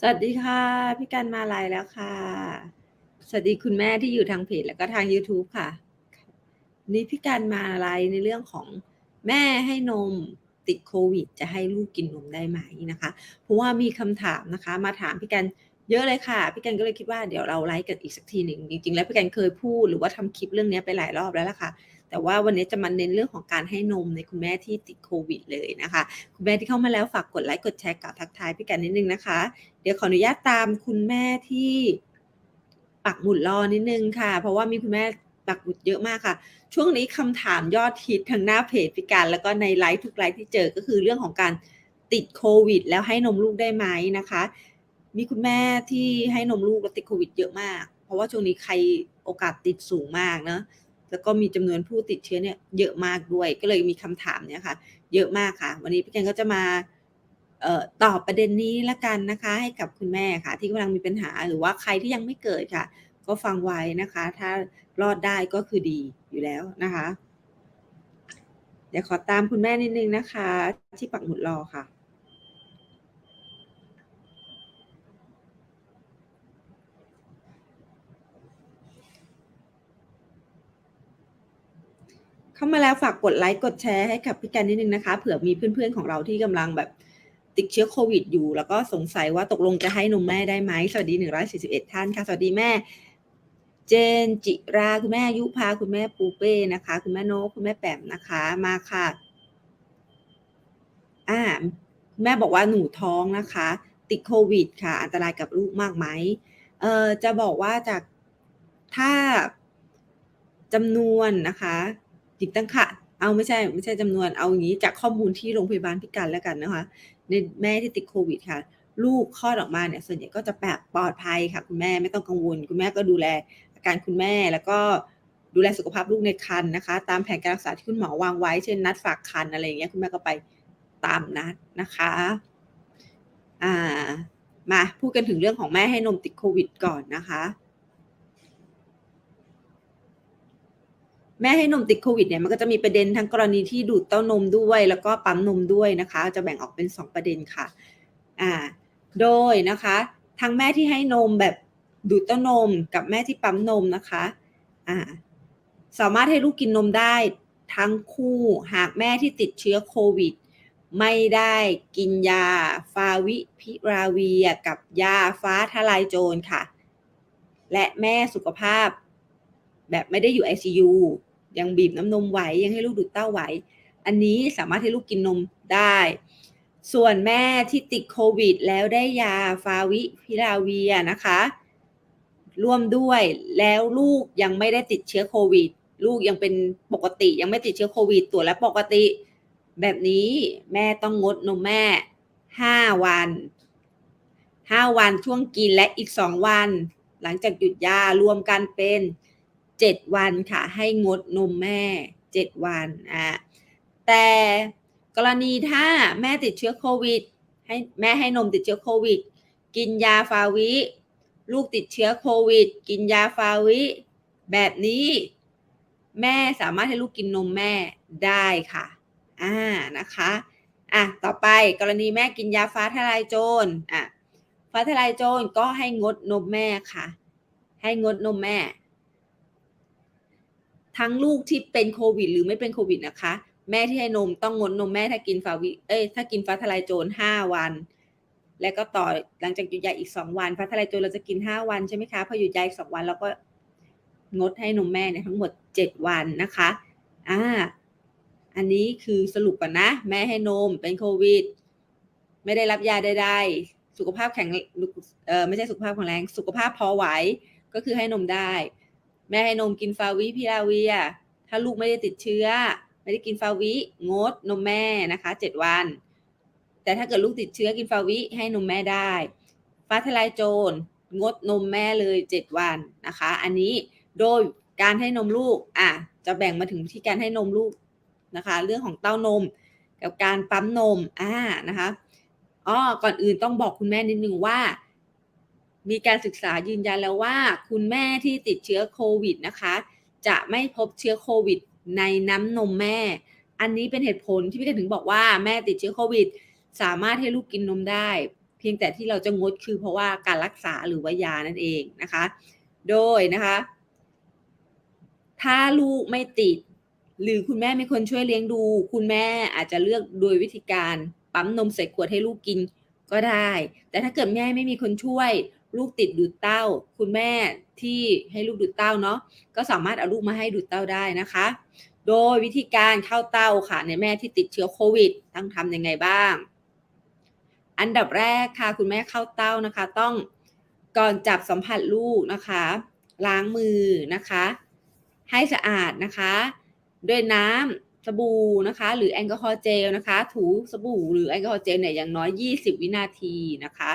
สวัสดีค่ะ พี่กันมาไลน์แล้วค่ะ สวัสดีคุณแม่ที่อยู่ทางเพจแล้วก็ทาง YouTube ค่ะ นี่พี่กันมาไลน์ในเรื่องของแม่ให้นมติดโควิด จะให้ลูกกินนมได้ไหมนะคะ เพราะว่ามีคำถามนะคะ มาถามพี่กันเยอะเลยค่ะ พี่กันก็เลยคิดว่าเดี๋ยวเราไลฟ์กันอีกสักทีหนึ่งจริงๆ แล้วพี่กันเคยพูดหรือว่าทำคลิปเรื่องนี้ไปหลายรอบแล้วล่ะค่ะ แต่ว่าวันนี้จะมาเน้นเรื่องของการให้นมในคุณแม่ที่ติดโควิดเลยนะคะ คุณแม่ที่เข้ามาแล้วฝากกดไลค์กดแชร์กับทักทายพี่กันนิดนึงนะคะ เดี๋ยวขออนุญาตตามคุณแม่ที่ปักหมุดรอนิดนึงค่ะ เพราะว่ามีคุณแม่ปักหมุดเยอะมากค่ะ ช่วงนี้คำถามยอดฮิตทางหน้าเพจพิการแล้วก็ในไลฟ์ทุกไลฟ์ที่เจอก็คือเรื่องของการติดโควิด แล้วให้นมลูกได้ไหมนะคะ มีคุณแม่ที่ให้นมลูกแล้วติดโควิดเยอะมาก เพราะว่าช่วงนี้ใครโอกาสติดสูงมากเนะ แล้วก็มีจำนวนผู้ติดเชื้อเนี่ยเยอะมากด้วย ก็เลยมีคำถามเนี่ยค่ะ เยอะมากค่ะ วันนี้พี่แกนก็จะมาออตอบประเด็นนี้ละกันนะคะ ให้กับคุณแม่ค่ะ ที่กำลังมีปัญหาหรือว่าใครที่ยังไม่เกิดค่ะ ก็ฟังไว้นะคะ ถ้ารอดได้ก็คือดีอยู่แล้วนะคะ เดี๋ยวขอตามคุณแม่นิดนึงนะคะ ที่ปักหมุดรอค่ะ เข้ามาแล้วฝากกดไลค์กดแชร์ให้กับพี่กันนิดนึงนะคะ เผื่อมีเพื่อนๆของเราที่กำลังแบบติดเชื้อโควิดอยู่ แล้วก็สงสัยว่าตกลงจะให้นมแม่ได้ไหมสวัสดี 141 ท่านค่ะ สวัสดีแม่ เจนจิราคุณแม่ยุพาคุณแม่ปูเป้นะคะ คุณแม่โนคุณแม่แปมนะคะ มาค่ะ อ่า แม่บอกว่าหนูท้องนะคะ ติดโควิด ค่ะ อันตรายกับลูกมากไหมเอ่อจะบอกว่าจากถ้าจำนวนนะคะ จิตตั้งค่ะเอาไม่ใช่ไม่ใช่จำนวนเอาอย่างนี้จากข้อมูลที่โรงพยาบาลพิการแล้วกันนะคะ ในแม่ที่ติดโควิดค่ะ ลูกคลอดออกมาเนี่ยส่วนใหญ่ก็จะแบบปลอดภัยค่ะ คุณแม่ไม่ต้องกังวล คุณแม่ก็ดูแลอาการคุณแม่แล้วก็ดูแลสุขภาพลูกในครรภ์นะคะ ตามแผนการรักษาที่คุณหมอวางไว้เช่นนัดฝากครรภ์อะไรอย่างเงี้ยคุณแม่ก็ไปตามนัดนะคะอ่ามาพูดกันถึงเรื่องของแม่ให้นมติดโควิดก่อนนะคะ แม่ให้นมติดโควิดเนี่ยมันก็จะมีประเด็นทั้งกรณีที่ดูดเต้านมด้วย แล้วก็ปั๊มนมด้วยนะคะ จะแบ่งออกเป็น 2 ประเด็นค่ะอ่าโดยนะคะทั้งแม่ที่ให้นมแบบดูดเต้านมกับแม่ที่ปั๊มนมนะคะอ่าสามารถให้ลูกกินนมได้ทั้งคู่หากแม่ที่ติดเชื้อโควิด ไม่ได้กินยาฟาวิพิราเวียกับยาฟ้าทลายโจรค่ะ และแม่สุขภาพ แบบไม่ได้อยู่ ICU ยังบีบน้ำนมไหวยังให้ลูกดูดเต้าไหว อันนี้สามารถให้ลูกกินนมได้ ส่วนแม่ที่ติดโควิด แล้วได้ยาฟาวิพิราเวียนะคะ ร่วมด้วยแล้วลูกยังไม่ได้ติดเชื้อโควิด ลูกยังเป็นปกติ ยังไม่ติดเชื้อโควิดตรวแล้วปกติ แบบนี้แม่ต้องงดนมแม่ห้าวันห้าวันช่วงกินและอีกสองวัน หลังจากหยุดยารวมกันเป็น เจ็ดวันค่ะ ให้งดนมแม่เจ็ดวันอะแต่กรณีถ้าแม่ติดเชื้อโควิด ให้แม่ให้นมติดเชื้อโควิด กินยาฟาวิ ลูกติดเชื้อโควิด กินยาฟาวิ แบบนี้ แม่สามารถให้ลูกกินนมแม่ได้ค่ะอ่านะคะอะต่อไปกรณีแม่กินยาฟ้าทลายโจรอะฟ้าทลายโจรก็ให้งดนมแม่ค่ะ ให้งดนมแม่ ทั้งลูกที่เป็นโควิด หรือไม่เป็นโควิดนะคะ แม่ที่ให้นมต้องงดนมแม่ถ้ากินฟาวิเอ้ยถ้ากินฟ้าทลายโจรห้าวัน แล้วก็ต่อหลังจากหยุดยาอีกสองวันฟ้าทลายโจรเราจะกินห้าวันใช่ไหมคะพอหยุดยาอีกสองวันเราก็งดให้นมแม่เนี่ยทั้งหมดเจ็ดวันนะคะอ่าอันนี้คือสรุปก่อนนะ แม่ให้นมเป็นโควิด ไม่ได้รับยาใดๆสุขภาพแข็งเออไม่ใช่สุขภาพแข็งแรง สุขภาพพอไหวก็คือให้นมได้ แม่ให้นมกินฟาวิพิราเวีย ถ้าลูกไม่ได้ติดเชื้อ ไม่ได้กินฟาวิงดนมแม่นะคะเจ็ดวัน แต่ถ้าเกิดลูกติดเชื้อกินฟาวิให้นมแม่ได้ ฟ้าทลายโจรงดนมแม่เลยเจ็ดวันนะคะ อันนี้โดยการให้นมลูกอะจะแบ่งมาถึงที่การให้นมลูกนะคะ เรื่องของเต้านมกับการปั๊มนมอ่านะคะอ๋อก่อนอื่นต้องบอกคุณแม่นิดนึงว่า มีการศึกษายืนยันแล้วว่า คุณแม่ที่ติดเชื้อโควิดนะคะ จะไม่พบเชื้อโควิด ในน้ำนมแม่ อันนี้เป็นเหตุผลที่พี่กันถึงบอกว่าแม่ติดเชื้อโควิด สามารถให้ลูกกินนมได้ เพียงแต่ที่เราจะงดคือเพราะว่าการรักษาหรือว่ายานั่นเองนะคะ โดยนะคะ ถ้าลูกไม่ติด หรือคุณแม่มีคนช่วยเลี้ยงดู คุณแม่อาจจะเลือกโดยวิธีการปั๊มนมใส่ขวดให้ลูกกินก็ได้ แต่ถ้าเกิดแม่ไม่มีคนช่วย ลูกติดดูดเต้า คุณแม่ที่ให้ลูกดูดเต้าเนาะก็สามารถเอาลูกมาให้ดูดเต้าได้นะคะ โดยวิธีการเข้าเต้าค่ะ ในแม่ที่ติดเชื้อโควิดต้องทำยังไงบ้าง อันดับแรกค่ะ คุณแม่เข้าเต้านะคะ ต้องก่อนจับสัมผัสลูกนะคะ ล้างมือนะคะ ให้สะอาดนะคะ ด้วยน้ำสบู่นะคะ หรือแอลกอฮอล์เจลนะคะ ถูสบู่หรือแอลกอฮอล์เจลเนี่ยอย่างน้อย 20 วินาทีนะคะ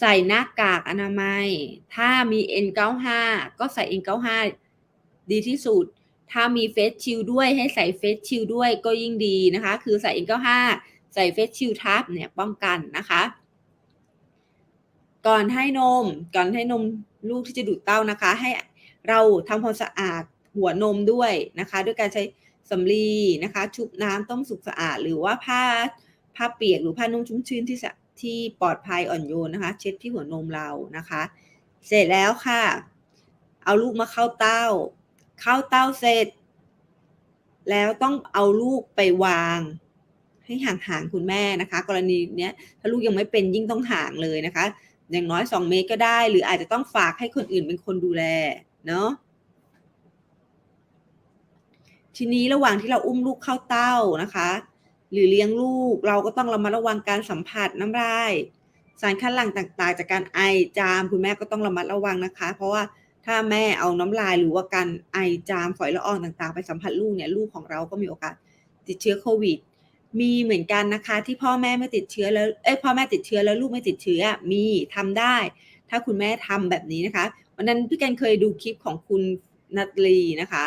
ใส่หน้ากากอนามัย ถ้ามี N95 ก็ใส่ N95 ดีที่สุด ถ้ามีเฟสชิลด้วยให้ใส่เฟสชิลด้วยก็ยิ่งดีนะคะ คือใส่ N95 ใส่เฟสชิลทับเนี่ยป้องกันนะคะ ก่อนให้นม ก่อนให้นมลูกที่จะดูดเต้านะคะ ให้เราทำความสะอาดหัวนมด้วยนะคะ ด้วยการใช้สำลีนะคะ ชุบน้ำต้มสุกสะอาด หรือว่าผ้าผ้าเปียกหรือผ้านุ่มชุ่มชื้นที่สะ ที่ปลอดภัยอ่อนโยนนะคะ เช็ดที่หัวนมเรานะคะ เสร็จแล้วค่ะ เอาลูกมาเข้าเต้า เข้าเต้าเสร็จ แล้วต้องเอาลูกไปวาง ให้ห่างๆคุณแม่นะคะ กรณีเนี้ยถ้าลูกยังไม่เป็นยิ่งต้องห่างเลยนะคะ อย่างน้อย 2 เมตรก็ได้ หรืออาจจะต้องฝากให้คนอื่นเป็นคนดูแลเนาะทีนี้ระหว่างที่เราอุ้มลูกเข้าเต้านะคะ หรือเลี้ยงลูก เราก็ต้องระมัดระวังการสัมผัสน้ำลายสารคัดหลั่งต่างๆ จากการไอจาม คุณแม่ก็ต้องระมัดระวังนะคะ เพราะว่าถ้าแม่เอาน้ำลายหรือว่าการไอจามฝอยละอองต่างๆ ไปสัมผัสลูกเนี่ยลูกของเราก็มีโอกาสติดเชื้อโควิด มีเหมือนกันนะคะ ที่พ่อแม่ไม่ติดเชื้อแล้วเอ้ยพ่อแม่ติดเชื้อแล้วลูกไม่ติดเชื้อมีทำได้ ถ้าคุณแม่ทำแบบนี้นะคะวันนั้นพี่กันเคยดูคลิปของคุณนาตลีนะคะ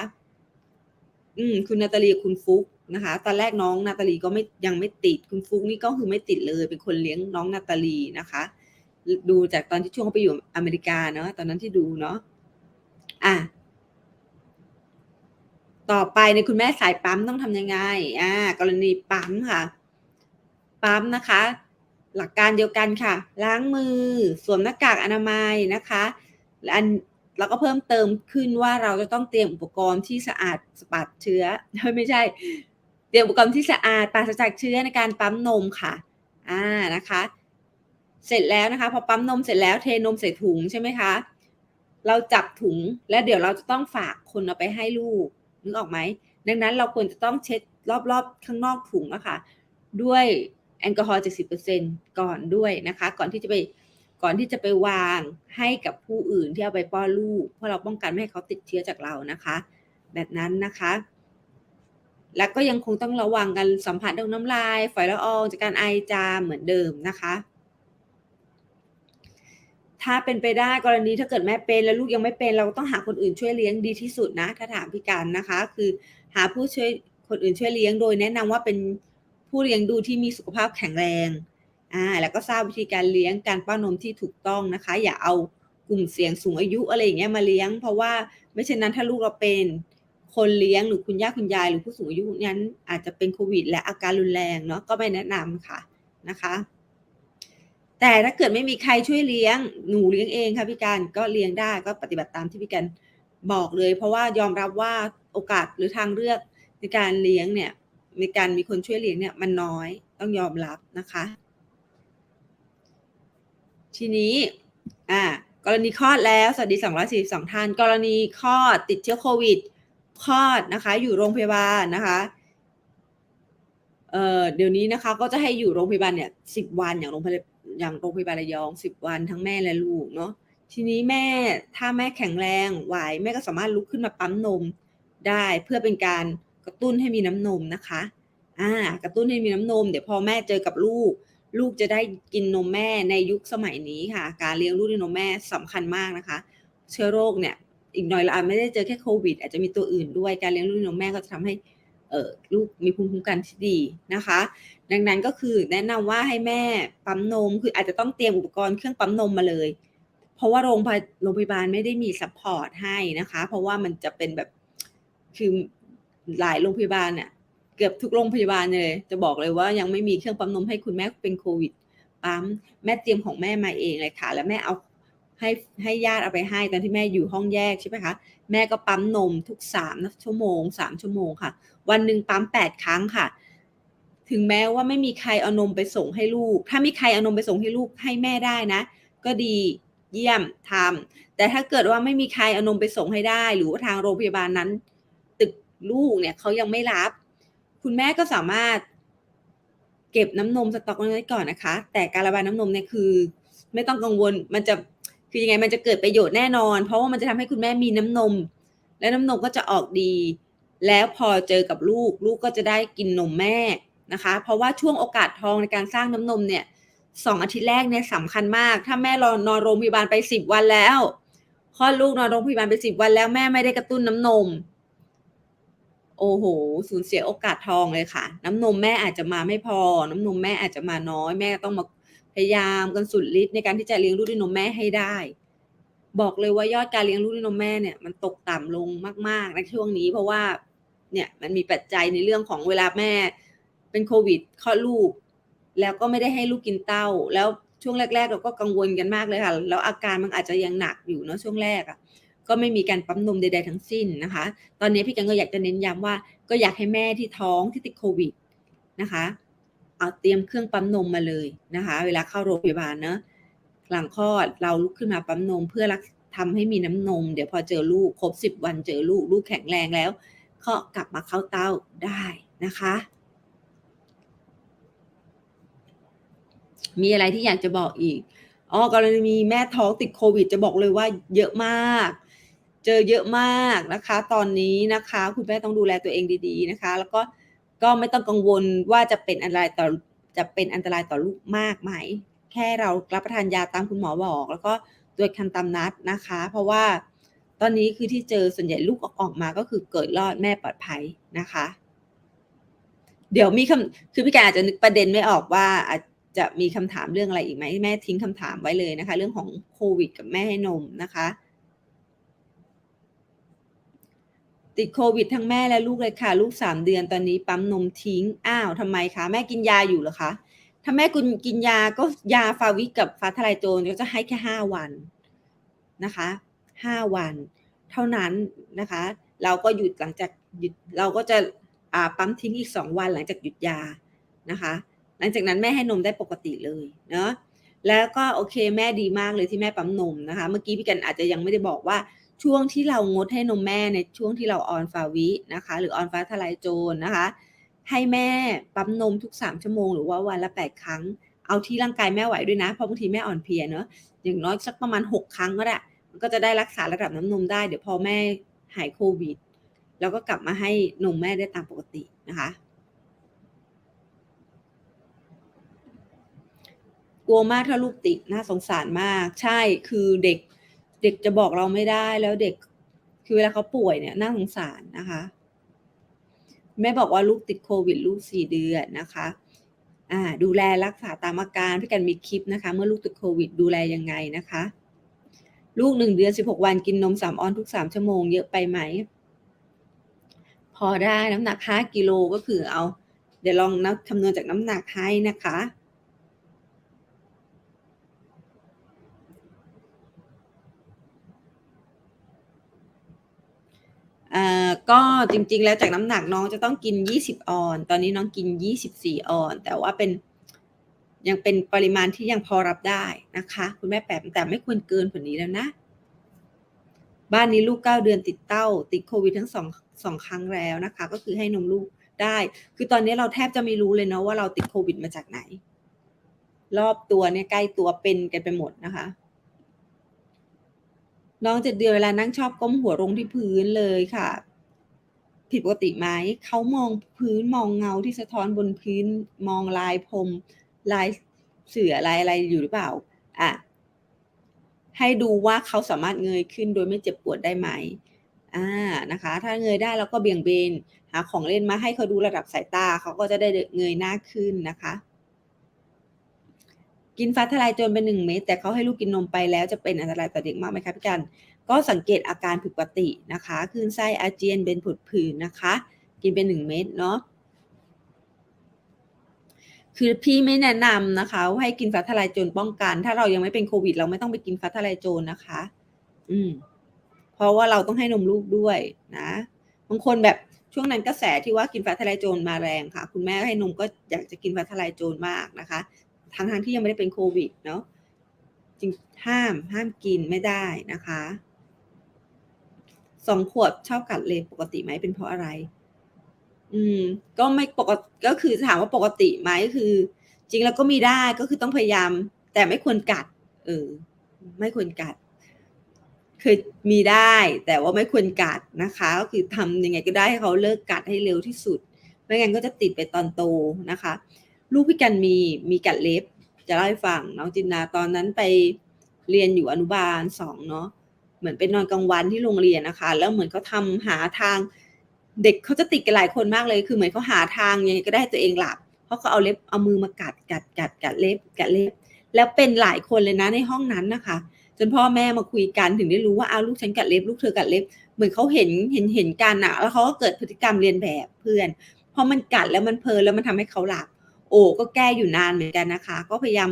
อืมคุณนาตลีคุณฟุก นะคะตอนแรกน้องนาตาลีก็ไม่ยังไม่ติดคุณฟุกนี่ก็คือไม่ติดเลย เป็นคนเลี้ยงน้องนาตาลีนะคะ ดูจากตอนที่ช่วงเขาไปอยู่อเมริกาเนาะตอนนั้นที่ดูเนาะอะต่อไปในคุณแม่สายปั๊มต้องทำยังไงอ่ากรณีปั๊มค่ะ ปั๊มนะคะ หลักการเดียวกันค่ะ ล้างมือ สวมหน้ากากอนามัยนะคะและอันแล้วก็เพิ่มเติมขึ้นว่าเราจะต้องเตรียมอุปกรณ์ที่สะอาดสปัดเชื้อไม่ใช่เรียมอุปกรณ์ที่สะอาดปราศจากเชื้อในการปั๊มนมค่ะ อ่านะคะ เสร็จแล้วนะคะ พอปั๊มนมเสร็จแล้วเทนมใส่ถุงใช่ไหมคะ เราจับถุงแล้วเดี๋ยวเราจะต้องฝากคนเอาไปให้ลูกนึกออกไหมดังนั้นเราควรจะต้องเช็ดรอบๆข้างนอกถุงอะคะ่ะ ด้วยแอลกอฮอล์70%ก่อนด้วยนะคะ ก่อนที่จะไปก่อนที่จะไปวางให้กับผู้อื่นที่เอาไปป้อนลูก เพราะเราป้องกันไม่ให้เขาติดเชื้อจากเรานะคะ แบบนั้นนะคะ แล้วก็ยังคงต้องระวังกันสัมผัสด้วยน้ำลาย ฝอยละอองจากการไอจามเหมือนเดิมนะคะ ถ้าเป็นไปได้กรณีถ้าเกิดแม่เป็นแล้วลูกยังไม่เป็น เราต้องหาคนอื่นช่วยเลี้ยงดีที่สุดนะ ถ้าถามพี่การนะคะ คือหาผู้ช่วยคนอื่นช่วยเลี้ยงโดยแนะนำว่าเป็นผู้เลี้ยงดูที่มีสุขภาพแข็งแรงอ่าแล้วก็ทราบวิธีการเลี้ยงการป้อนนมที่ถูกต้องนะคะ อย่าเอากลุ่มเสี่ยงสูงอายุอะไรอย่างเงี้ยมาเลี้ยง เพราะว่าไม่เช่นนั้นถ้าลูกเราเป็น คนเลี้ยงหรือคุณย่าคุณยายหรือผู้สูงอายุนั้นอาจจะเป็นโควิด และอาการรุนแรงเนาะก็ไม่แนะนำค่ะนะคะ แต่ถ้าเกิดไม่มีใครช่วยเลี้ยงหนูเลี้ยงเองค่ะพี่การก็เลี้ยงได้ก็ปฏิบัติตามที่พี่การบอกเลย เพราะว่ายอมรับว่าโอกาสหรือทางเลือกในการเลี้ยงเนี่ยในการมีคนช่วยเลี้ยงเนี่ยมันน้อยต้องยอมรับนะคะ ทีนี้อ่ากรณีคลอดแล้ว สวัสดี 242 ท่าน กรณีคลอดติดเชื้อโควิด คลอดนะคะอยู่โรงพยาบาลนะคะเอ่อเดี๋ยวนี้นะคะก็จะให้อยู่โรงพยาบาลเนี่ยสิบวันอย่างโรงพยาบาลอย่างโรงพยาบาลระยองสิบวันทั้งแม่และลูกเนาะทีนี้แม่ถ้าแม่แข็งแรงไหวแม่ก็สามารถลุกขึ้นมาปั๊มนมได้เพื่อเป็นการกระตุ้นให้มีน้ำนมนะคะอ่ากระตุ้นให้มีน้ำนม เดี๋ยวพอแม่เจอกับลูก ลูกจะได้กินนมแม่ในยุคสมัยนี้ค่ะ การเลี้ยงลูกด้วยนมแม่สำคัญมากนะคะ เชื้อโรคเนี่ย อีกหน่อยเราอาจไม่ได้เจอแค่โควิด อาจจะมีตัวอื่นด้วยการเลี้ยงลูกด้วยนมแม่ก็จะทำให้เออลูกมีภูมิคุ้มกันที่ดีนะคะ ดังนั้นก็คือแนะนำว่าให้แม่ปั๊มนมคืออาจจะต้องเตรียมอุปกรณ์เครื่องปั๊มนมมาเลย เพราะว่าโรงพยาบาลไม่ได้มีซัพพอร์ตให้นะคะ เพราะว่ามันจะเป็นแบบคือหลายโรงพยาบาลเนี่ยเกือบทุกโรงพยาบาลเลย จะบอกเลยว่ายังไม่มีเครื่องปั๊มนมให้คุณแม่เป็นโควิดปปั๊มแม่เตรียมของแม่มาเองเลยค่ะ แล้วแม่เอา ให้ให้ญาติเอาไปให้ตอนที่แม่อยู่ห้องแยกใช่ไหมคะแม่ก็ปั๊มนมทุกสามชั่วโมงสามชั่วโมงค่ะ วันหนึ่งปั๊มแปดครั้งค่ะ ถึงแม้ว่าไม่มีใครเอานมไปส่งให้ลูก ถ้ามีใครเอานมไปส่งให้ลูกให้แม่ได้นะ ก็ดีเยี่ยมทำแต่ถ้าเกิดว่าไม่มีใครเอานมไปส่งให้ได้ หรือว่าทางโรงพยาบาลนั้น ตึกลูกเนี่ยเขายังไม่รับ คุณแม่ก็สามารถ เก็บน้ำนมสต็อกไว้ก่อนนะคะ แต่การระบายน้ำนมเนี่ยคือ ไม่ต้องกังวลมันจะ คือยังไงมันจะเกิดประโยชน์แน่นอน เพราะว่ามันจะทำให้คุณแม่มีน้ำนม และน้ำนมก็จะออกดี แล้วพอเจอกับลูก ลูกก็จะได้กินนมแม่นะคะ เพราะว่าช่วงโอกาสทองในการสร้างน้ำนมเนี่ยสองอาทิตย์แรกเนี่ยสำคัญมาก ถ้าแม่รอนอนโรงพยาบาลไปสิบวันแล้วคลอดลูกนอนโรงพยาบาลไปสิบวันแล้วแม่ไม่ได้กระตุ้นน้ำนม โอ้โหสูญเสียโอกาสทองเลยค่ะ น้ำนมแม่อาจจะมาไม่พอ น้ำนมแม่อาจจะมาน้อยแม่ต้องมา พยายามกันสุดฤทธิ์ในการที่จะเลี้ยงลูกด้วยนมแม่ให้ได้ บอกเลยว่ายอดการเลี้ยงลูกด้วยนมแม่เนี่ยมันตกต่ำลงมากๆในช่วงนี้ เพราะว่าเนี่ยมันมีปัจจัยในเรื่องของเวลาแม่ เป็นโควิดคลอดลูก แล้วก็ไม่ได้ให้ลูกกินเต้า แล้วช่วงแรก ๆ เราก็กังวลกันมากเลยค่ะ แล้วอาการมันอาจจะยังหนักอยู่เนาะช่วงแรกอะ่ะก็ไม่มีการปั๊มนมใดๆทั้งสิ้นนะคะ ตอนนี้พี่กันก็อยากจะเน้นย้ำว่า ก็อยากให้แม่ที่ท้องที่ติดโควิดนะคะ เอาเตรียมเครื่องปั๊มนมมาเลยนะคะ เวลาเข้าโรงพยาบาลเนะหลังคลอดเราลุกขึ้นมาปั๊มนมเพื่อรักทำให้มีน้ำนม เดี๋ยวพอเจอลูกครบสิบวันเจอลูกลูกแข็งแรงแล้วก็กลับมาเข้าเต้าได้นะคะ มีอะไรที่อยากจะบอกอีกอ๋อกรณีมีแม่ท้องติดโควิด จะบอกเลยว่าเยอะมาก เจอเยอะมากนะคะ ตอนนี้นะคะ คุณแม่ต้องดูแลตัวเองดี ๆนะคะ แล้วก็ ก็ไม่ต้องกังวลว่าจะเป็นอันตรายต่อจะเป็นอันตรายต่อลูกมากไหม แค่เรารับประทานยาตามคุณหมอบอก แล้วก็ตรวจคันตามนัดนะคะ เพราะว่าตอนนี้คือที่เจอส่วนใหญ่ลูกออกออกมาก็คือเกิดรอดแม่ปลอดภัยนะคะ เดี๋ยวมีคำคือพี่การอาจจะนึกประเด็นไม่ออกว่าอาจจะมีคำถามเรื่องอะไรอีกไหมแม่ทิ้งคำถามไว้เลยนะคะ เรื่องของโควิดกับแม่ให้นมนะคะ ติดโควิดทั้งแม่และลูกเลยค่ะ ลูกสามเดือนตอนนี้ปั๊มนมทิ้ง อ้าวทำไมคะ แม่กินยาอยู่เหรอคะ ถ้าแม่คุณกินยาก็ยาฟาวิกับฟาทลายโจนก็จะให้แค่ห้าวันนะคะห้าวัน เท่านั้นนะคะ เราก็หยุดหลังจากหยุดเราก็จะอ่าปั๊มทิ้งอีกสองวันหลังจากหยุดยานะคะ หลังจากนั้นแม่ให้นมได้ปกติเลยเนาะแล้วก็โอเคแม่ดีมากเลยที่แม่ปั๊มนมนะคะ เมื่อกี้พี่กันอาจจะยังไม่ได้บอกว่า ช่วงที่เรางดให้นมแม่ในช่วงที่เราออนฟาวินะคะ หรือออนฟ้าทลายโจรนะคะ ให้แม่ปั๊มนมทุกสามชั่วโมงหรือว่าวันละแปดครั้ง เอาที่ร่างกายแม่ไหวด้วยนะ เพราะบางทีแม่อ่อนเพลียเนอะอย่างน้อยสักประมาณหกครั้งก็ได้มันก็จะได้รักษาระดับน้ำนมได้ เดี๋ยวพอแม่หายโควิด แล้วก็กลับมาให้นมแม่ได้ตามปกตินะคะกลัวมากถ้าลูกติดน่าสงสารมาก ใช่คือเด็ก เด็กจะบอกเราไม่ได้แล้วเด็กคือเวลาเขาป่วยเนี่ยน่าสงสารนะคะ แม่บอกว่าลูกติดโควิดลูกสี่เดือนนะคะอ่าดูแลรักษาตามอาการพี่กันมีคลิปนะคะ เมื่อลูกติดโควิดดูแลยังไงนะคะ ลูกหนึ่งเดือนสิบหกวันกินนมสามออนทุกสามชั่วโมงเยอะไปไหม พอได้น้ำหนักห้ากิโลก็คือเอา เดี๋ยวลองนับคำนวณจากน้ำหนักให้นะคะ อ่าก็จริงๆ แล้วจากน้ำหนักน้องจะต้องกิน 20 ออน ตอนนี้น้องกิน 24 ออน แต่ว่าเป็นยังเป็นปริมาณที่ยังพอรับได้นะคะ คุณแม่แปมแต่ไม่ควรเกินกว่านี้แล้วนะ บ้านนี้ลูก 9 เดือนติดเต้า ติดโควิดทั้งสองสองครั้งแล้วนะคะ ก็คือให้นมลูกได้ คือตอนนี้เราแทบจะไม่รู้เลยเนาะว่าเราติดโควิดมาจากไหน รอบตัวเนี่ยใกล้ตัวเป็นกันไปหมดนะคะ น้องเจ็ดเดือนเวลานั่งชอบก้มหัวลงที่พื้นเลยค่ะ ผิดปกติไหมเขามองพื้นมองเงาที่สะท้อนบนพื้นมองลายพรมลายเสือลายอะไรอยู่หรือเปล่าอะให้ดูว่าเขาสามารถเงยขึ้นโดยไม่เจ็บปวดได้ไหมอ่านะคะ ถ้าเงยได้แล้วก็เบี่ยงเบนหาของเล่นมาให้เขาดูระดับสายตาเขาก็จะได้เงยหน้าขึ้นนะคะ กินฟ้าทลายโจรเป็นหนึ่งเม็ดแต่เขาให้ลูกกินนมไปแล้วจะเป็นอันตรายต่อเด็กมากไหมคะพี่กัน ก็สังเกตอาการผิดปกตินะคะคลื่นไส้อาเจียนเป็นผดผื่นนะคะ กินเป็นหนึ่งเม็ดเนาะคือพี่ไม่แนะนำนะคะให้กินฟ้าทลายโจรป้องกัน ถ้าเรายังไม่เป็นโควิด เราไม่ต้องไปกินฟ้าทลายโจรนะคะ อืม เพราะว่าเราต้องให้นมลูกด้วยนะบางคนแบบช่วงนั้นกระแสที่ว่ากินฟ้าทลายโจรมาแรงค่ะ คุณแม่ให้นมก็อยากจะกินฟ้าทลายโจรมากนะคะ ทั้งทางที่ยังไม่ได้เป็นโควิดเนาะจริงห้ามห้ามกินไม่ได้นะคะสองขวบชอบกัดเลยปกติไหมเป็นเพราะอะไร อืม ก็ไม่ปกติก็คือถามว่าปกติไหมคือ จริงแล้วก็มีได้ก็คือต้องพยายาม แต่ไม่ควรกัด เออ ไม่ควรกัดคือมีได้ แต่ว่าไม่ควรกัดนะคะ ก็คือทำยังไงก็ได้ให้เขาเลิกกัดให้เร็วที่สุด ไม่งั้นก็จะติดไปตอนโตนะคะ ลูกพี่กันมีมีกัดเล็บ จะเล่าให้ฟังน้องจินนาตอนนั้นไปเรียนอยู่อนุบาลสองเนาะเหมือนเป็นนอนกลางวันที่โรงเรียนนะคะ แล้วเหมือนเขาทาหาทาง เด็กเขาจะติดกันหลายคนมากเลย คือเหมือนเขาหาทางยังไงก็ได้ตัวเองหลับ เพราะเขาเอาเล็บเอามือมากัดกัดกัดกัดเล็บกัดเล็บ แล้วเป็นหลายคนเลยนะในห้องนั้นนะคะจนพ่อแม่มาคุยกันถึงได้รู้ว่าเอาลูกฉันกัดเล็บลูกเธอกัดเล็บ เหมือนเขาเห็นเห็นเห็นกันอะแล้วเขาก็เกิดพฤติกรรมเรียนแบบเพื่อนพอมันกัดแล้วมันเพลินแล้วมันทำให้เขาหลับ โอ้ก็แก้อยู่นานเหมือนกันนะคะ ก็พยายาม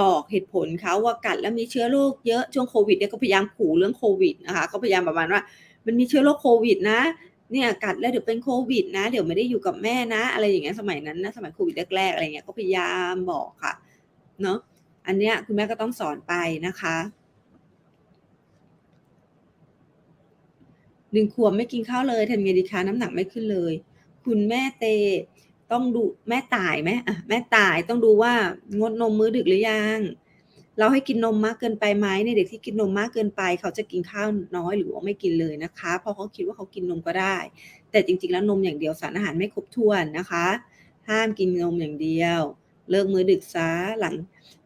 บอกเหตุผลเขาว่ากัดแล้วมีเชื้อโรคเยอะช่วงโควิดเนี่ยก็พยายามขู่เรื่องโควิดนะคะก็พยายามประมาณว่า มันมีเชื้อโรคโควิดนะเนี่ยกัดแล้วเดี๋ยวเป็นโควิดนะ เดี๋ยวไม่ได้อยู่กับแม่นะ อะไรอย่างเงี้ยสมัยนั้นนะสมัยโควิดแรกๆอะไรเงี้ยก็พยายามบอกค่ะเนาะอันเนี้ยคุณแม่ก็ต้องสอนไปนะคะหนึ่งขวบไม่กินข้าวเลยทำไงดีคะน้ำหนักไม่ขึ้นเลย คุณแม่เต ต้องดูแม่ตายไหมอะแม่ตายต้องดูว่างดนมมื้อดึกหรือยัง เราให้กินนมมากเกินไปไหมในเด็กที่กินนมมากเกินไป เขาจะกินข้าวน้อยหรือว่าไม่กินเลยนะคะเพราะเขาคิดว่าเขากินนมก็ได้ แต่จริงๆแล้วนมอย่างเดียวสารอาหารไม่ครบถ้วนนะคะ ห้ามกินนมอย่างเดียว เลิกมื้อดึกซะหลัง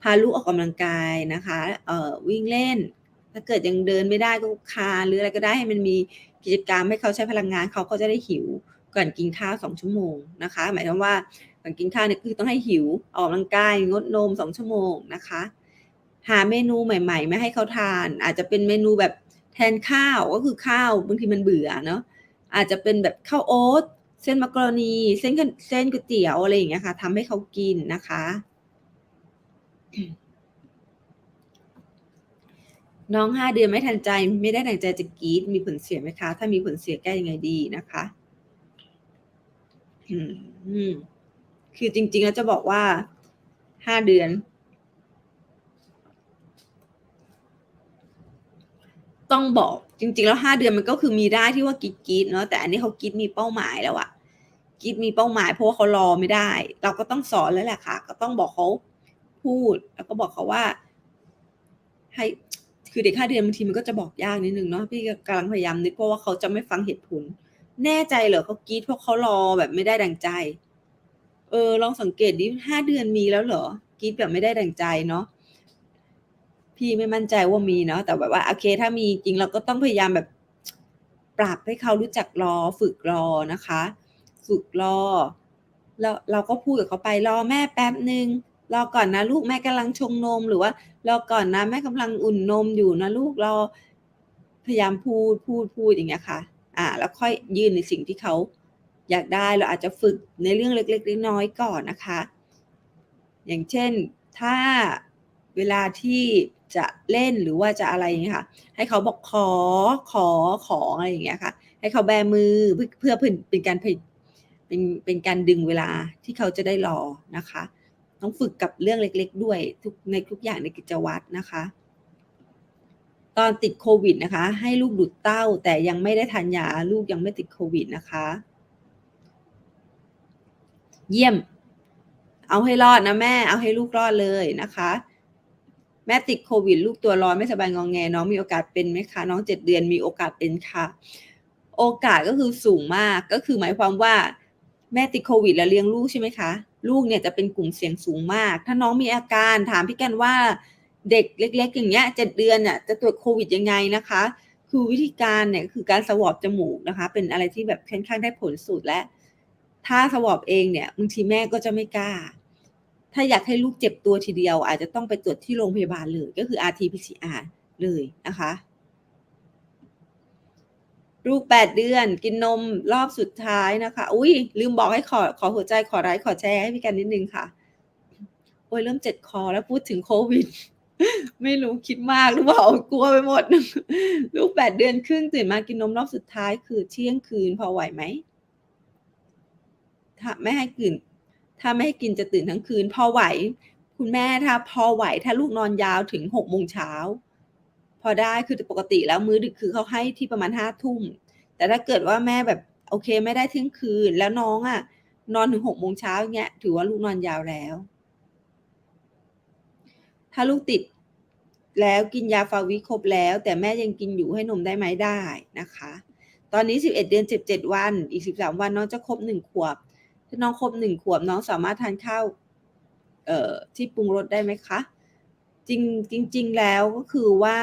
พาลูกออกกำลังกายนะคะเอ่อวิ่งเล่น ถ้าเกิดยังเดินไม่ได้ก็คาหรืออะไรก็ได้ให้มันมีกิจกรรมให้เขาใช้พลังงานเขาก็จะได้หิว ก่อนกินข้าวสองชั่วโมงนะคะ หมายถึงว่าก่อนกินข้าวเนี่ยคือต้องให้หิวออกกำลังกายงดนมสองชั่วโมงนะคะ หาเมนูใหม่ๆ ไม่ให้เขาทาน อาจจะเป็นเมนูแบบแทนข้าวก็คือข้าวบางทีมันเบื่อเนาะอาจจะเป็นแบบข้าวโอ๊ตเส้นมักกะรนีเส้นเส้นก๋วยเตี๋ยวอะไรอย่างเงี้ยค่ะทำให้เขากินนะคะ น้องห้าเดือนไม่ทันใจ ไม่ได้ดังใจจะกรีดมีผลเสียไหมคะ ถ้ามีผลเสียแก้ยังไงดีนะคะ อืมคือจริง ๆ แล้วจะบอกว่าห้าเดือน ต้องบอกจริง ๆ แล้วห้าเดือนมันก็คือมีได้ที่ว่ากรีดกรีดเนาะแต่อันนี้เขากรีดมีเป้าหมายแล้วอะกรีดมีเป้าหมายเพราะว่าเขารอไม่ได้ เราก็ต้องสอนแล้วแหละค่ะ ก็ต้องบอกเขาพูด แล้วก็บอกเขาว่า ให้คือเด็กห้าเดือนบางทีมันก็จะบอกยากนิดนึงเนาะพี่กำลังพยายามนึกเพราะว่าเขาจะไม่ฟังเหตุผล แน่ใจเหรอเขากรีดเพราะเขารอแบบไม่ได้ดังใจ เออ ลองสังเกตดิห้าเดือนมีแล้วเหรอกรีดแบบไม่ได้ดังใจเนาะพี่ไม่มั่นใจว่ามีเนาะแต่แบบว่าโอเค ถ้ามีจริงเราก็ต้องพยายามแบบปรับให้เขารู้จักรอฝึกรอนะคะ ฝึกรอแล้วเราก็พูดกับเขาไปรอแม่แป๊บหนึ่งรอก่อนนะลูกแม่กำลังชงนมหรือว่ารอก่อนนะแม่กำลังอุ่นนมอยู่นะลูกรอพยายามพูดพูดพูดอย่างเงี้ยค่ะ อ่าแล้วค่อยยื่นในสิ่งที่เขาอยากได้เราอาจจะฝึกในเรื่องเล็กๆน้อยๆก่อนนะคะ อย่างเช่นถ้าเวลาที่จะเล่นหรือว่าจะอะไรอย่างเงี้ยค่ะ ให้เขาบอกขอขอขออะไรอย่างเงี้ยค่ะ ให้เขาแบมือเพื่อเพื่อเป็นการเป็นเป็นการดึงเวลาที่เขาจะได้รอนะคะ ต้องฝึกกับเรื่องเล็ก ๆ ด้วยทุกในทุกอย่างในกิจวัตรนะคะ ตอนติดโควิดนะคะ ให้ลูกดูดเต้าแต่ยังไม่ได้ทานยาลูกยังไม่ติดโควิดนะคะ เยี่ยม เอาให้รอดนะแม่ เอาให้ลูกรอดเลยนะคะ แม่ติดโควิด ลูกตัวร้อนไม่สบายงองแง น้องมีโอกาสเป็นไหมคะ น้องเจ็ดเดือนมีโอกาสเป็นค่ะ โอกาสก็คือสูงมากก็คือหมายความว่า แม่ติดโควิด แล้วเลี้ยงลูกใช่ไหมคะ ลูกเนี่ยจะเป็นกลุ่มเสี่ยงสูงมาก ถ้าน้องมีอาการถามพี่แกนว่า เด็กเล็ก ๆ อย่างเงี้ยเจ็ดเดือนเนี่ยจะตรวจโควิดยังไงนะคะ คือวิธีการเนี่ยคือการสวอปจมูกนะคะ เป็นอะไรที่แบบค่อนข้างได้ผลสุดและ ถ้าสวอปเองเนี่ยบางทีแม่ก็จะไม่กล้า ถ้าอยากให้ลูกเจ็บตัวทีเดียว อาจจะต้องไปตรวจที่โรงพยาบาลเลยก็คือ RT-PCR เลยนะคะลูกแปดเดือน กินนมรอบสุดท้ายนะคะ อุ้ยลืมบอกให้ขอขอหัวใจขอไลค์ขอแชร์ให้พี่กันนิดนึงค่ะ โอ้ยเริ่มเจ็ดคอแล้วพูดถึงโควิด ไม่รู้คิดมากหรือเปล่ากลัวไปหมด ลูกแปดเดือนครึ่งตื่นมากินนมรอบสุดท้ายคือเที่ยงคืนพอไหวไหมถ้าไม่ให้กิน ถ้าไม่ให้กินจะตื่นทั้งคืน พอไหว คุณแม่ถ้าพอไหว ถ้าลูกนอนยาวถึงหกโมงเช้าพอได้คือปกติแล้วมื้อดึกคือเขาให้ที่ประมาณห้าทุ่ม แต่ถ้าเกิดว่าแม่แบบโอเคไม่ได้เที่ยงคืนแล้วน้องอะ นอนถึงหกโมงเช้าเงี้ยถือว่าลูกนอนยาวแล้ว ถ้าลูกติดแล้วกินยาฟาวิครบแล้ว แต่แม่ยังกินอยู่ให้นมได้ไหมได้นะคะ ตอนนี้สิบเอ็ดเดือนเจ็ดเจ็ดวัน อีกสิบสามวันน้องจะครบหนึ่งขวบ ถ้าน้องครบหนึ่งขวบน้องสามารถทานข้าวเอ่อที่ปรุงรสได้ไหมคะจริงจริง ๆ แล้วก็คือว่า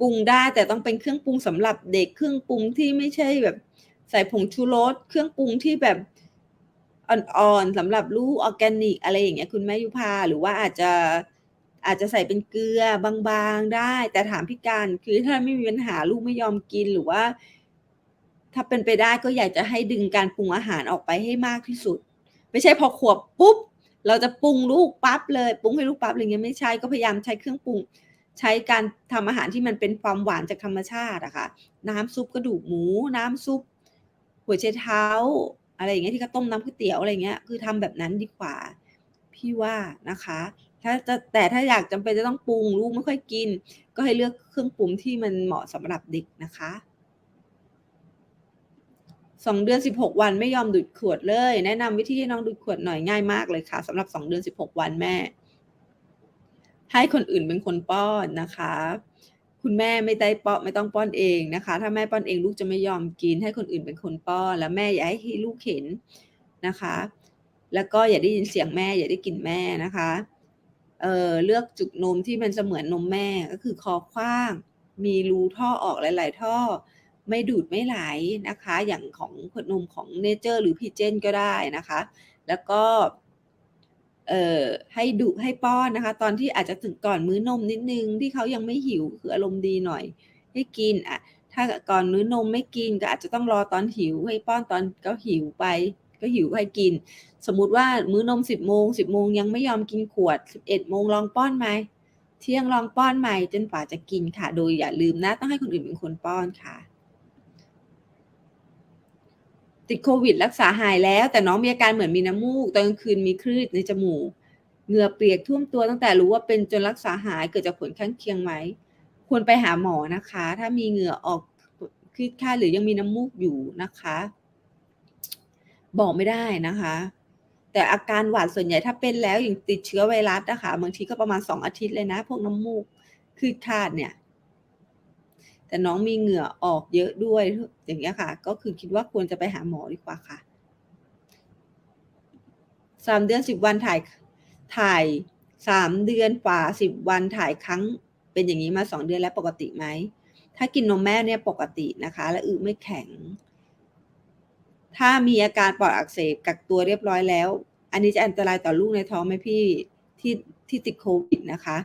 ปรุงได้แต่ต้องเป็นเครื่องปรุงสำหรับเด็กเครื่องปรุงที่ไม่ใช่แบบใส่ผงชูรสเครื่องปรุงที่แบบ อ่อนๆสำหรับลูกออร์แกนิก อะไรอย่างเงี้ยคุณแม่ยุพาหรือว่าอาจจะอาจจะใส่เป็นเกลือบางๆได้ แต่ถามพี่การคือถ้าไม่มีปัญหาลูกไม่ยอมกินหรือว่า ถ้าเป็นไปได้ก็อยากจะให้ดึงการปรุงอาหารออกไปให้มากที่สุด ไม่ใช่พอขวบปุ๊บ เราจะปรุงลูกปั๊บเลยปรุงให้ลูกปั๊บอะไรเงี้ยไม่ใช่ก็พยายามใช้เครื่องปรุง ใช้การทำอาหารที่มันเป็นความหวานจากธรรมชาติอะค่ะน้ำซุปกระดูกหมู น้ำซุปหัวไชเท้า อะไรอย่างเงี้ยที่เขาต้มน้ำก๋วยเตี๋ยวอะไรเงี้ย คือทำแบบนั้นดีกว่า พี่ว่านะคะ ถ้าจะแต่ถ้าอยากจำเป็นจะต้องปรุงลูกไม่ค่อยกิน ก็ให้เลือกเครื่องปรุงที่มันเหมาะสำหรับเด็กนะคะสองเดือนสิบหกวันไม่ยอมดูดขวดเลย แนะนำวิธีให้น้องดูดขวดหน่อยง่ายมากเลยค่ะสำหรับสองเดือนสิบหกวันแม่ ให้คนอื่นเป็นคนป้อนนะคะ คุณแม่ไม่ได้ป้อนไม่ต้องป้อนเองนะคะ ถ้าแม่ป้อนเองลูกจะไม่ยอมกิน ให้คนอื่นเป็นคนป้อน แล้วแม่อย่าให้ลูกเห็นนะคะ แล้วก็อย่าได้ยินเสียงแม่ อย่าได้กลิ่นแม่นะคะเออเลือกจุกนมที่มันเสมือนนมแม่ก็คือคอคว้าง มีรูท่อออกหลาย ๆ ท่อ ไม่ดูดไม่ไหลนะคะ อย่างของขวดนมของเนเจอร์หรือพีเจนก็ได้นะคะ แล้วก็ ให้ดุให้ป้อนนะคะ ตอนที่อาจจะถึงก่อนมื้อนมนิดนึงที่เขายังไม่หิวคืออารมณ์ดีหน่อย ให้กินอะถ้าก่อนมื้อนมไม่กินก็อาจจะต้องรอตอนหิวให้ป้อนตอนก็หิวไป ก็หิวให้กิน สมมุติว่ามื้อนมสิบโมงสิบโมงยังไม่ยอมกินขวดสิบเอ็ดโมงลองป้อนไหมเที่ยงลองป้อนใหม่จนฝ่าจะกินค่ะ โดยอย่าลืมนะ ต้องให้คนอื่นเป็นคนป้อนค่ะ ติดโควิด รักษาหายแล้ว แต่น้องมีอาการเหมือนมีน้ำมูกตอนกลางคืนมีคลื่นในจมูกเหงื่อเปียกท่วมตัวตั้งแต่รู้ว่าเป็นจนรักษาหายเกิดจากผลข้างเคียงไหมควรไปหาหมอนะคะ ถ้ามีเหงื่อออกคลืดค่าหรือยังมีน้ำมูกอยู่นะคะ บอกไม่ได้นะคะ แต่อาการหวัดส่วนใหญ่ถ้าเป็นแล้วอย่างติดเชื้อไวรัสนะคะบางทีก็ประมาณสองอาทิตย์เลยนะ พวกน้ำมูกคลืดคาดเนี่ย แต่น้องมีเหงื่อออกเยอะด้วยอย่างเงี้ยค่ะ ก็คือคิดว่าควรจะไปหาหมอดีกว่าค่ะสามเดือนสิบวันถ่ายถ่ายสามเดือนกว่าสิบวันถ่ายครั้ง เป็นอย่างนี้มาสองเดือนแล้วปกติไหมถ้ากินนมแม่เนี่ยปกตินะคะ และอึไม่แข็ง ถ้ามีอาการปอดอักเสบกักตัวเรียบร้อยแล้ว อันนี้จะอันตรายต่อลูกในท้องไหมพี่ที่ที่ติดโควิดนะคะ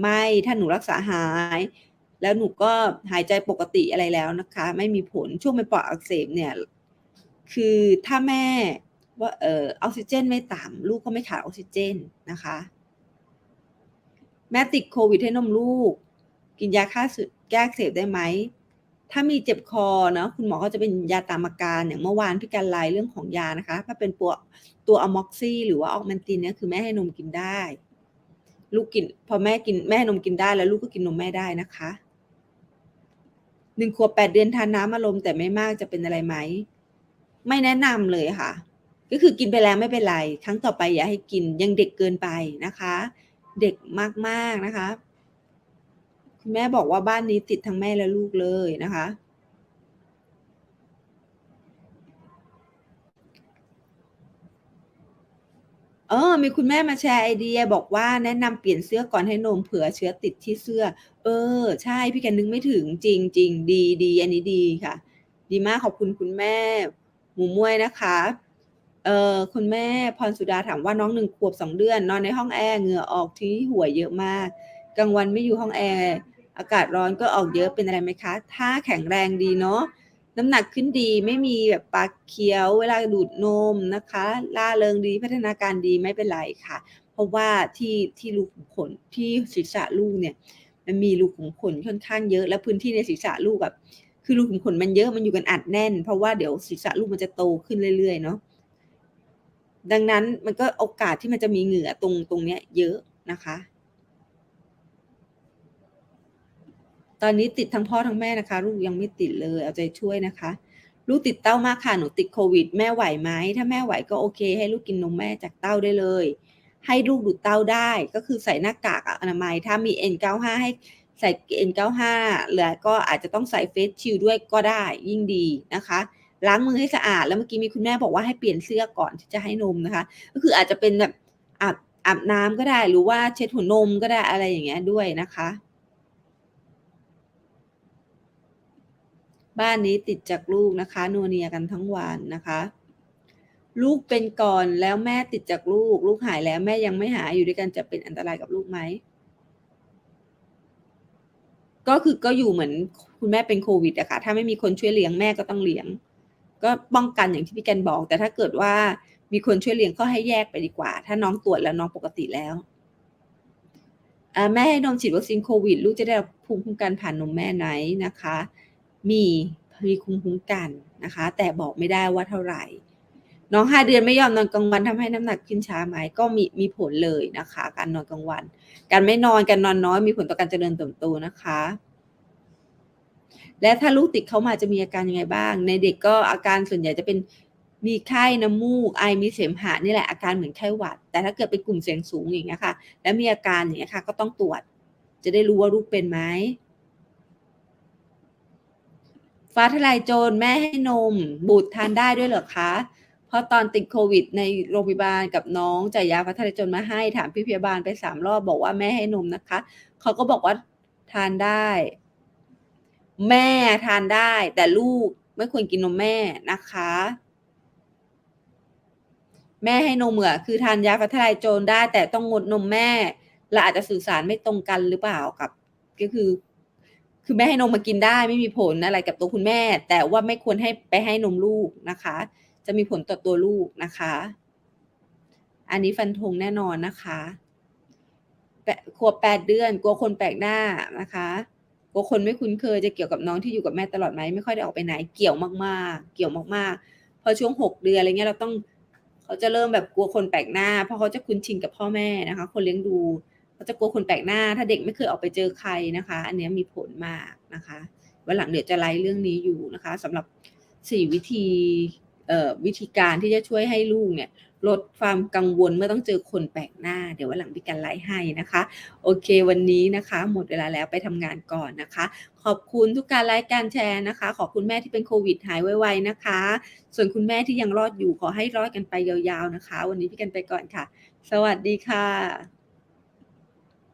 ไม่ถ้าหนูรักษาหาย แล้วหนูก็หายใจปกติอะไรแล้วนะคะ ไม่มีผลช่วงเป็นปอดอักเสบเนี่ย คือถ้าแม่ว่าเออออกซิเจนไม่ต่ำลูกก็ไม่ขาดออกซิเจนนะคะ แม่ติดโควิดให้นมลูก กินยาฆ่าสึแก้อักเสบได้ไหมถ้ามีเจ็บคอเนาะคุณหมอก็จะเป็นยาตามอาการอย่างเมื่อวานพี่การไลน์เรื่องของยานะคะ ถ้าเป็นตัวตัวอะม็อกซี่หรือว่าออกแมนตินเนี่ยคือแม่ให้นมกินได้ ลูกกิน พอแม่กินแม่นมกินได้แล้วลูกก็กินนมแม่ได้นะคะ หนึ่งขวบแปดเดือนทานน้ำอารมณ์แต่ไม่มากจะเป็นอะไรไหม ไม่แนะนำเลยค่ะ ก็คือกินไปแล้วไม่เป็นไร ครั้งต่อไปอย่าให้กินยังเด็กเกินไปนะคะ เด็กมากๆนะคะ คุณแม่บอกว่าบ้านนี้ติดทั้งแม่และลูกเลยนะคะ เออ มีคุณแม่มาแชร์ไอเดียบอกว่าแนะนำเปลี่ยนเสื้อก่อนให้นมเผื่อเชื้อติดที่เสื้อ เออ ใช่พี่แกนึกไม่ถึงจริงจริงดีดีอันนี้ดีค่ะ ดีมากขอบคุณคุณแม่ หมูมวยนะคะ เออคุณแม่พรสุดาถามว่าน้องหนึ่งขวบสองเดือน นอนในห้องแอร์เหงื่อออกที่หัวเยอะมากกลางวันไม่อยู่ห้องแอร์อากาศร้อนก็ออกเยอะเป็นอะไรไหมคะ ถ้าแข็งแรงดีเนาะ น้ำหนักขึ้นดีไม่มีแบบปากเขียว เวลาดูดนมนะคะล่าเริงดีพัฒนาการดีไม่เป็นไรค่ะ เพราะว่าที่ที่รูขุมขนที่ศีรษะลูกเนี่ยมันมีรูขุมขนค่อนข้างเยอะ และพื้นที่ในศีรษะลูกแบบคือรูขุมขนมันเยอะมันอยู่กันอัดแน่น เพราะว่าเดี๋ยวศีรษะลูกมันจะโตขึ้นเรื่อยๆเนาะดังนั้นมันก็โอกาสที่มันจะมีเหงื่อตรงตรงเนี้ยเยอะนะคะ ต อนนี้ติดทั้งพ่อทั้งแม่นะคะ ลูกยังไม่ติดเลยเอาใจช่วยนะคะ ลูกติดเต้ามากค่ะหนูติดโควิด แม่ไหวไหมถ้าแม่ไหวก็โอเค ให้ลูกกินนมแม่จากเต้าได้เลย ให้ลูกดูดเต้าได้ก็คือใส่หน้ากากอนามัยถ้ามี N95 ให้ใส่ N95 เหลือก็อาจจะต้องใส่เฟสชิลด้วยก็ได้ยิ่งดีนะคะล้างมือให้สะอาดแล้วเมื่อกี้มีคุณแม่บอกว่าให้เปลี่ยนเสื้อก่อนที่จะให้นมนะคะ ก็คืออาจจะเป็นแบบอาบอาบน้ำก็ได้หรือว่าเช็ดหัวนมก็ได้อะไรอย่างเงี้ยด้วยนะคะ บ้านนี้ติดจากลูกนะคะนัวเนียกันทั้งวันนะคะ ลูกเป็นก่อนแล้วแม่ติดจากลูก ลูกหายแล้วแม่ยังไม่หายอยู่ด้วยกันจะเป็นอันตรายกับลูกไหมก็คือก็อยู่เหมือนคุณแม่เป็นโควิดอะค่ะถ้าไม่มีคนช่วยเลี้ยงแม่ก็ต้องเลี้ยง ก็ป้องกันอย่างที่พี่แกนบอก แต่ถ้าเกิดว่ามีคนช่วยเลี้ยงก็ให้แยกไปดีกว่า ถ้าน้องตรวจแล้วน้องปกติแล้วแม่ให้นมฉีดวัคซีนโควิด ลูกจะได้รับภูมิคุ้มกันผ่านนมแม่ไหนนะคะ มีมีภูมิคุ้มกันนะคะ แต่บอกไม่ได้ว่าเท่าไหร่ น้องห้าเดือนไม่ยอมนอนกลางวันทำให้น้ำหนักขึ้นช้าไหมก็มีมีผลเลยนะคะ การนอนกลางวัน การไม่นอนการนอนน้อยมีผลต่อการเจริญเติบโตนะคะ และถ้าลูกติดเข้ามาจะมีอาการยังไงบ้าง ในเด็กก็อาการส่วนใหญ่จะเป็นมีไข้น้ำมูกไอมีเสมหะนี่แหละอาการเหมือนไข้หวัด แต่ถ้าเกิดเป็นกลุ่มเสี่ยงสูงอย่างเงี้ยค่ะ แล้วมีอาการอย่างเงี้ยค่ะ ก็ต้องตรวจ จะได้รู้ว่าลูกเป็นไหม ฟ้าทลายโจรแม่ให้นม บุตรทานได้ด้วยเหรอคะ เพราะตอนติดโควิด ในโรงพยาบาลกับน้องจ่ายยาฟ้าทลายโจรมาให้ถามพี่พยาบาลไปสามรอบบอกว่าแม่ให้นมนะคะเขาก็บอกว่าทานได้ แม่ทานได้ แต่ลูกไม่ควรกินนมแม่นะคะ แม่ให้นมเหมือคือทานยาฟ้าทลายโจรได้ แต่ต้องงดนมแม่เราอาจจะสื่อสารไม่ตรงกันหรือเปล่ากับ ก็คือ คือแม่ให้นมมากินได้ไม่มีผลอะไรกับตัวคุณแม่ แต่ว่าไม่ควรให้ไปให้นมลูกนะคะ จะมีผลต่อตัวลูกนะคะ อันนี้ฟันธงแน่นอนนะคะขวบแปดเดือน กลัวคนแปลกหน้านะคะกลัวคนไม่คุ้นเคยจะเกี่ยวกับน้องที่อยู่กับแม่ตลอดไหมไม่ค่อยได้ออกไปไหนเกี่ยวมากๆ เกี่ยวมากๆ พอช่วงหกเดือนอะไรเงี้ยเราต้องเขาจะเริ่มแบบกลัวคนแปลกหน้า เพราะเขาจะคุ้นชินกับพ่อแม่นะคะ คนเลี้ยงดู เขาจะกลัวคนแปลกหน้า ถ้าเด็กไม่เคยออกไปเจอใครนะคะ อันนี้มีผลมากนะคะวันหลังเดี๋ยวจะไล่เรื่องนี้อยู่นะคะสำหรับสี่วิธีเอ่อวิธีการที่จะช่วยให้ลูกเนี่ยลดความกังวลเมื่อต้องเจอคนแปลกหน้า เดี๋ยววันหลังพี่กันไลฟ์ให้นะคะ โอเควันนี้นะคะ หมดเวลาแล้วไปทำงานก่อนนะคะ ขอบคุณทุกการไลฟ์การแชร์นะคะ ขอบคุณแม่ที่เป็นโควิดหายไวๆนะคะ ส่วนคุณแม่ที่ยังรอดอยู่ขอให้รอดกันไปยาวๆนะคะ วันนี้พี่กันไปก่อนค่ะ สวัสดีค่ะ